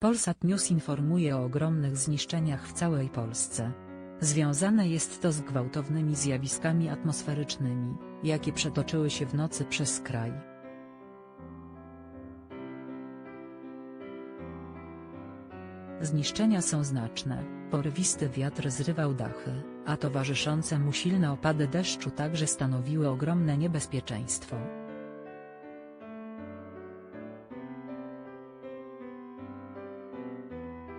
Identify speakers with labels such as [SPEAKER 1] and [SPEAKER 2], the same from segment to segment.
[SPEAKER 1] Polsat News informuje o ogromnych zniszczeniach w całej Polsce. Związane jest to z gwałtownymi zjawiskami atmosferycznymi, jakie przetoczyły się w nocy przez kraj. Zniszczenia są znaczne, porywisty wiatr zrywał dachy, a towarzyszące mu silne opady deszczu także stanowiły ogromne niebezpieczeństwo.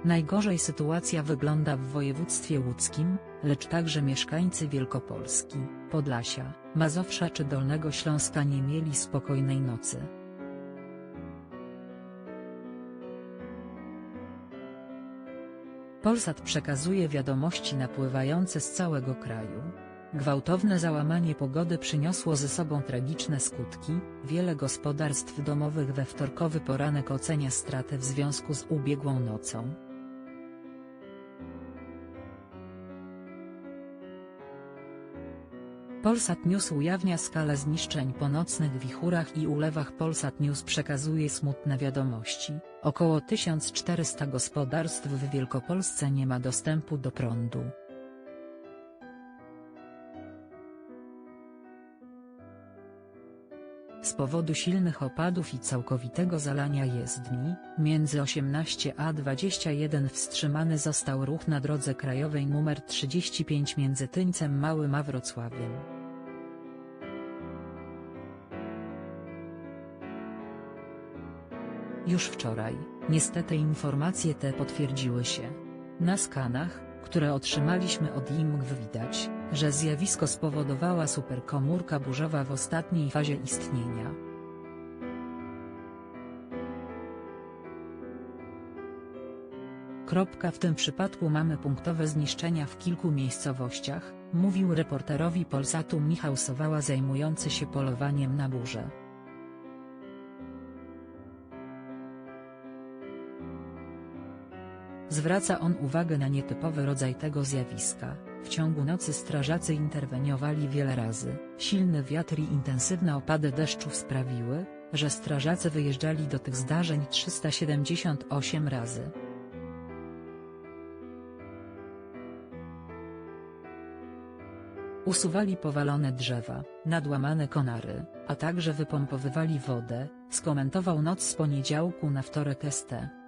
[SPEAKER 1] Najgorzej sytuacja wygląda w województwie łódzkim, lecz także mieszkańcy Wielkopolski, Podlasia, Mazowsza czy Dolnego Śląska nie mieli spokojnej nocy. Polsat przekazuje wiadomości napływające z całego kraju. Gwałtowne załamanie pogody przyniosło ze sobą tragiczne skutki, wiele gospodarstw domowych we wtorkowy poranek ocenia straty w związku z ubiegłą nocą. Polsat News ujawnia skalę zniszczeń po nocnych wichurach i ulewach Polsat News przekazuje smutne wiadomości, około 1400 gospodarstw w Wielkopolsce nie ma dostępu do prądu. Z powodu silnych opadów i całkowitego zalania jezdni, między 18 a 21 wstrzymany został ruch na drodze krajowej nr 35 między Tyńcem Małym a Wrocławiem. Już wczoraj, niestety informacje te potwierdziły się. Na skanach, które otrzymaliśmy od IMGW widać, że zjawisko spowodowała superkomórka burzowa w ostatniej fazie istnienia. Kropka w tym przypadku mamy punktowe zniszczenia w kilku miejscowościach, mówił reporterowi Polsatu Michał Sowała zajmujący się polowaniem na burzę. Zwraca on uwagę na nietypowy rodzaj tego zjawiska. W ciągu nocy strażacy interweniowali wiele razy. Silny wiatr i intensywne opady deszczów sprawiły, że strażacy wyjeżdżali do tych zdarzeń 378 razy. Usuwali powalone drzewa, nadłamane konary, a także wypompowywali wodę, skomentował noc z poniedziałku na wtorek ST.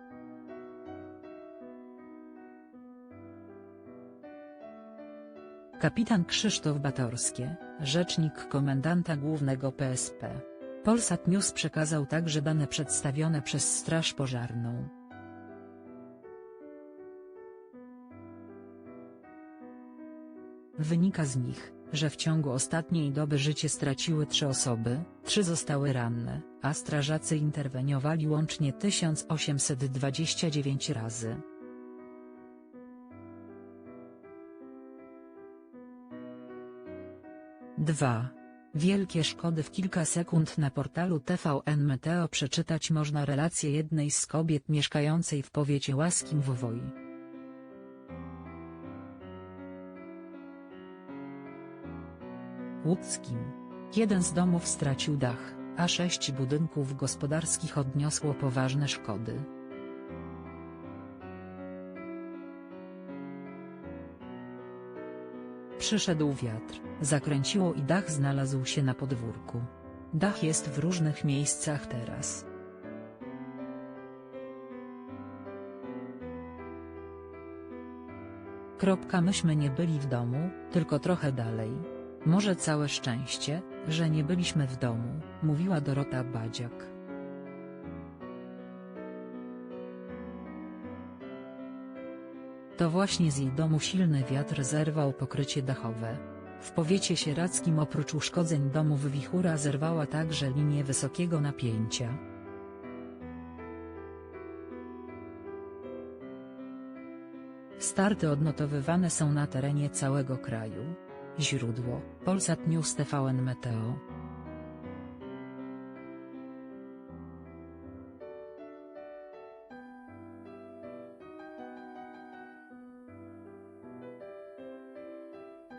[SPEAKER 1] Kapitan Krzysztof Batorskie, rzecznik komendanta głównego PSP. Polsat News przekazał także dane przedstawione przez Straż Pożarną. Wynika z nich, że w ciągu ostatniej doby życie straciły trzy osoby, trzy zostały ranne, a strażacy interweniowali łącznie 1829 razy. Dwa. Wielkie szkody w kilka sekund na portalu TVN Meteo przeczytać można relację jednej z kobiet mieszkającej w powiecie łaskim w Woi. Łódzkim. Jeden z domów stracił dach, a sześć budynków gospodarskich odniosło poważne szkody. Przyszedł wiatr, zakręciło i dach znalazł się na podwórku. Dach jest w różnych miejscach teraz. Kropka myśmy nie byli w domu, tylko trochę dalej. Może całe szczęście, że nie byliśmy w domu, mówiła Dorota Badziak. To właśnie z jej domu silny wiatr zerwał pokrycie dachowe. W powiecie sieradzkim oprócz uszkodzeń domów wichura zerwała także linię wysokiego napięcia. Starty odnotowywane są na terenie całego kraju. Źródło: Polsat News TVN Meteo